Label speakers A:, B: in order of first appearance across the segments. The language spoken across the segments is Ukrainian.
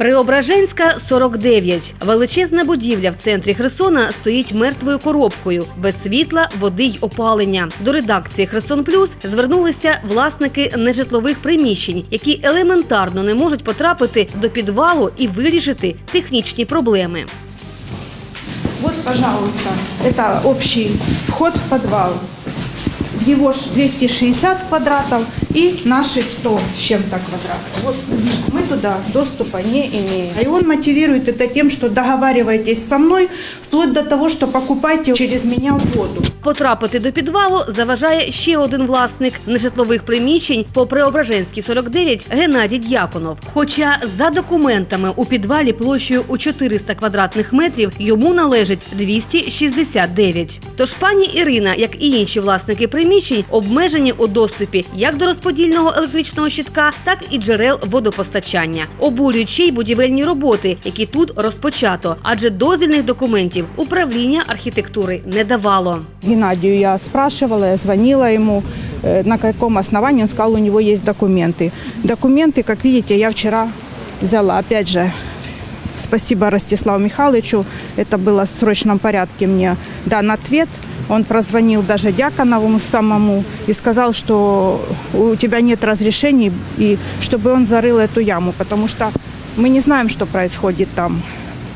A: Преображенська 49. Величезна будівля в центрі Херсона стоїть мертвою коробкою, без світла, води й опалення. До редакції Херсон Плюс звернулися власники нежитлових приміщень, які елементарно не можуть потрапити до підвалу і вирішити технічні проблеми.
B: Вот, пожалуйста, это общий вход в подвал. Его ж 260 квадратов и наши 100 с чем-то квадратов. Вот мы туда доступа не имеем. И он мотивирует это тем, что договаривайтесь со мной, вплоть до того, что покупайте через меня воду.
A: Потрапити до підвалу заважає ще один власник нежитлових приміщень по Преображенській 49 Геннадій Д'яконов. Хоча за документами у підвалі площею у 400 квадратних метрів йому належить 269. Тож пані Ірина, як і інші власники приміщень, обмежені у доступі як до розподільного електричного щитка, так і джерел водопостачання. Обурюють ще й будівельні роботи, які тут розпочато, адже дозвільних документів управління архітектури не давало.
B: Геннадию я спрашивала, я звонила ему, э, на каком основании. Он сказал, у него есть документы. Документы, как видите, я вчера взяла. Опять же, спасибо Ростиславу Михайловичу. Это было в срочном порядке мне дан ответ. Он прозвонил даже Дьяконову самому и сказал, что у тебя нет разрешений, и чтобы он зарыл эту яму, потому что мы не знаем, что происходит там.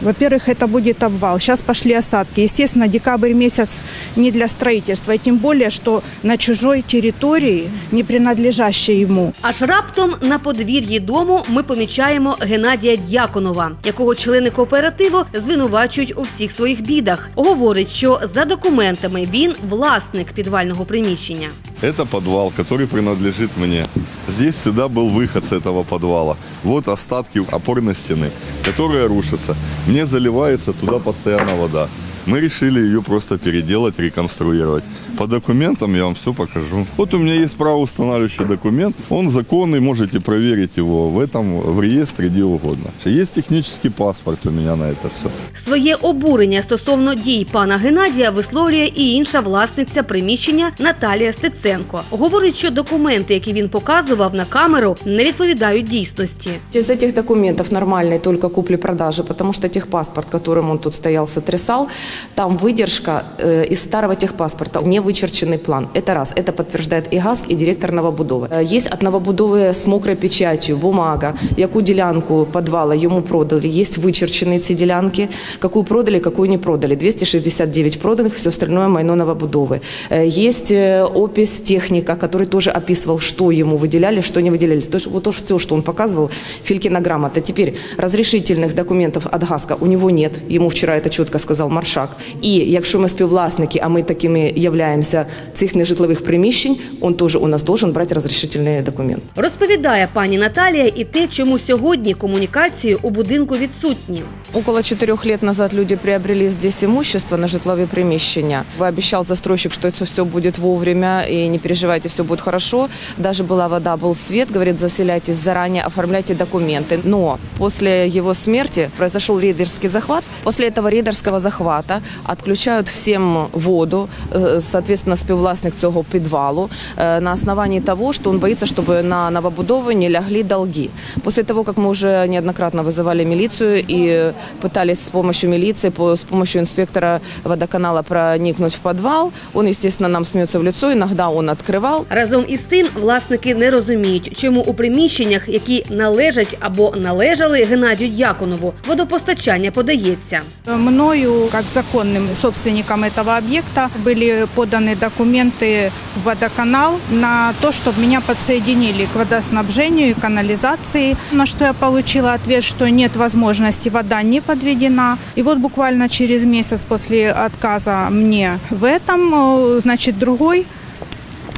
B: Во-первых, это будет обвал. Сейчас пошли осадки. Естественно, декабрь месяц не для строительства. И тем более, что на чужой территории, не принадлежащей ему.
A: Аж раптом на подвір'ї дому ми помічаємо Геннадія Д'яконова, якого члени кооперативу звинувачують у всіх своїх бідах. Говорить, що за документами він власник підвального приміщення.
C: Это подвал, который принадлежит мне. Здесь всегда был выход с этого подвала. Вот остатки опорной стены, которая рушится. Мне заливается туда постоянно вода. Мы решили ее просто переделать, реконструировать. По документам я вам все покажу. Вот у меня есть правоустанавливающий документ. Он законный, можете проверить его в этом, в реестре, где угодно. Есть технический паспорт у меня на это все.
A: Своє обурення стосовно дій пана Геннадія висловлює і інша власниця приміщення Наталія Стеценко. Говорить, що документи, які він показував на камеру, не відповідають дійсності.
D: Из этих документов нормальной только купли-продажи, потому что техпаспорт, которым он тут стоял, сотрясал, Там выдержка э, из старого техпаспорта, не вычерченный план. Это раз. Это подтверждает и ГАСК, и директор Новобудовы. Э, Есть от Новобудовы с мокрой печатью бумага, яку ділянку подвала ему продали. Есть вычерченные эти делянки, какую продали, какую не продали. 269 проданных, все остальное майно Новобудовы. Э, Есть опись техника, который тоже описывал, что ему выделяли, что не выделяли. То есть вот то, все, что он показывал, Филькина грамота. Теперь разрешительных документов от ГАСКа у него нет. Ему вчера это четко сказал Маршак. І якщо ми співвласники, а ми такими являємося цих нежитлових приміщень, он теж у нас должен брати розрішительний документ.
A: Розповідає пані Наталія і те, чому сьогодні комунікації у будинку відсутні.
D: Около четырех лет назад люди приобрели здесь имущество на житловые приміщення. Обещал застройщик, что это все будет вовремя и не переживайте, все будет хорошо. Даже была вода, был свет, говорит, заселяйтесь заранее, оформляйте документы. Но после его смерти произошел рейдерский захват. После этого рейдерского захвата отключают всем воду, э, соответственно, співвласник цього підвалу, э, на основании того, что он боится, чтобы на новобудовы не лягли долги. После того, как мы уже неоднократно вызывали милицию и пытались с помощью милиции, по- с помощью инспектора водоканала проникнуть в подвал, он, естественно, нам смеется в лицо, иногда он открывал,
A: Разом із тим, власники не розуміють, чому у приміщеннях, які належать або належали Геннадію Д'яконову, водопостачання подається.
B: Мною, как законным собственником этого объекта, были поданы документы в водоканал на то, чтобы меня подсоединили к водоснабжению и канализации, на что я получила ответ, что нет возможности, вода не подведена. И вот буквально через месяц после отказа мне в этом, э, значит, другой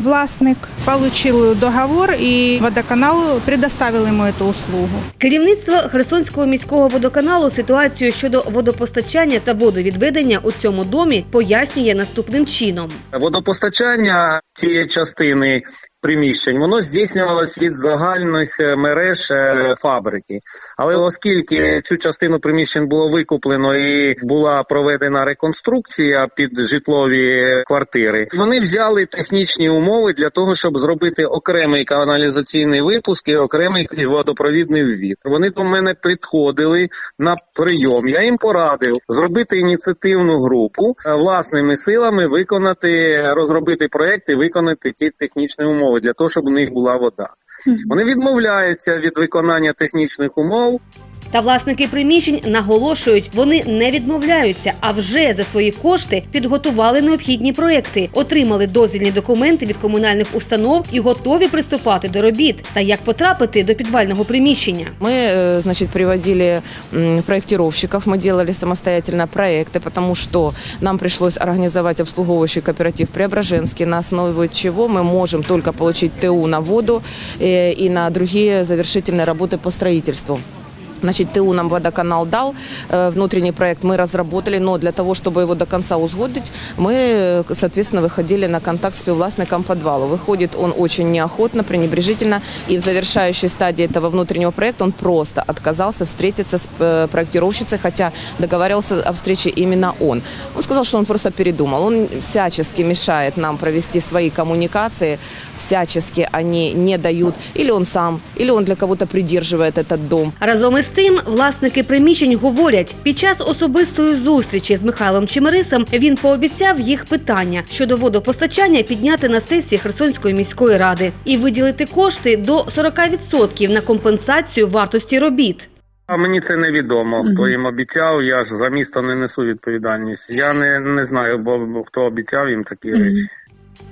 B: властник получил договор, и водоканал предоставил ему эту услугу.
A: Керівництво Херсонського міського водоканалу ситуацію щодо водопостачання та водовідведення у цьому домі пояснює наступним чином.
E: Водопостачання цієї частини приміщень воно здійснювалось від загальних е, мереж е, фабрики. Але оскільки цю частину приміщень було викуплено і була проведена реконструкція під житлові квартири, вони взяли технічні умови для того, щоб щоб зробити окремий каналізаційний випуск і окремий водопровідний ввід. Вони до мене підходили на прийом. Я їм порадив зробити ініціативну групу е, власними силами, виконати, розробити проект і виконати ті технічні умови для того, щоб у них була вода. Вони відмовляються від виконання технічних умов.
A: Та власники приміщень наголошують, вони не відмовляються, а вже за свої кошти підготували необхідні проекти, отримали дозвільні документи від комунальних установ і готові приступати до робіт. Та як потрапити до підвального приміщення.
D: Мы, э, значит, приводили м, проектировщиков, мы делали самостоятельно проекты, потому что нам пришлось организовать обслуговывающий кооператив Преображенский, на основе чего мы можем только получить ТУ на воду э, и на другие завершительные работы по строительству. Значит, ТУ нам водоканал дал, э, внутренний проект мы разработали, но для того, чтобы его до конца узгодить, мы, э, соответственно, выходили на контакт с пивластником подвала. Выходит он очень неохотно, пренебрежительно, и в завершающей стадии этого внутреннего проекта он просто отказался встретиться с э, проектировщицей, хотя договаривался о встрече именно он. Он сказал, что он просто передумал. Он всячески мешает нам провести свои коммуникации, всячески они не дают, или он сам, или он для кого-то придерживает этот дом.
A: Разом тим, власники приміщень говорять, під час особистої зустрічі з Михайлом Чемерисом він пообіцяв їх питання щодо водопостачання підняти на сесії Херсонської міської ради і виділити кошти до 40% на компенсацію вартості робіт.
E: А мені це невідомо. Хто їм обіцяв, я ж за місто не несу відповідальність. Я не, не знаю, бо бо хто обіцяв їм такі речі.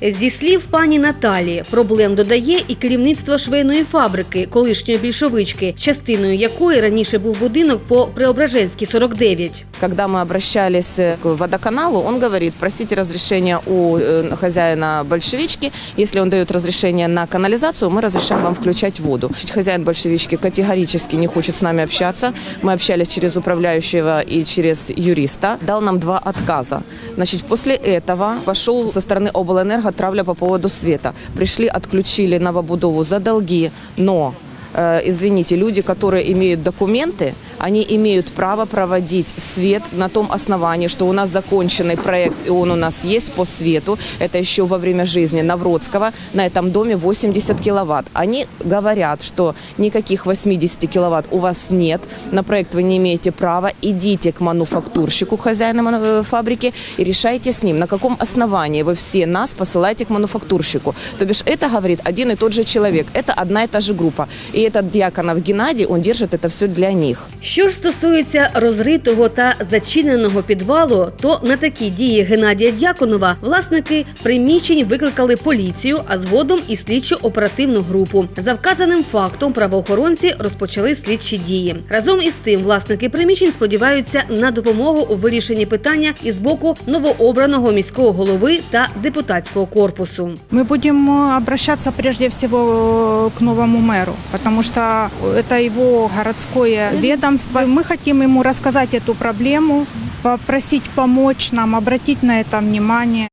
A: Зі слів пані Наталії, проблем додає і керівництво швейної фабрики, колишньої більшовички, частиною якої раніше був будинок по Преображенській 49.
D: Когда мы обращались э, к водоканалу, он говорит, просите разрешения у э, хозяина большевички. Если он дает разрешение на канализацию, мы разрешаем вам включать воду. Значит, Хозяин большевички категорически не хочет с нами общаться. Мы общались через управляющего и через юриста. Дал нам два отказа. Значит, после этого пошел со стороны облэнерго травля по поводу света. Пришли, отключили Новобудову за долги, но извините, люди, которые имеют документы, они имеют право проводить свет на том основании, что у нас законченный проект, и он у нас есть по свету. Это еще во время жизни Навродского. На этом доме 80 киловатт. Они говорят, что никаких 80 киловатт у вас нет, на проект вы не имеете права. Идите к мануфактурщику, хозяину мanu- фабрики, и решайте с ним, на каком основании вы все нас посылаете к мануфактурщику. То бишь это говорит один и тот же человек. Это одна и та же группа. И этот Дьяконов Геннадий, он держит это все для них.
A: Що ж стосується розритого та зачиненого підвалу, то на такі дії Геннадія Дяконова власники приміщень викликали поліцію, а згодом і слідчо оперативну групу. За вказаним фактом правоохоронці розпочали слідчі дії. Разом із тим, власники приміщень сподіваються на допомогу у вирішенні питання із боку новообраного міського голови та депутатського корпусу.
B: Мы будем э, обращаться прежде всего э, к новому мэру, потому что это его городское ведомство. Мы хотим ему рассказать эту проблему, попросить помочь нам, обратить на это внимание.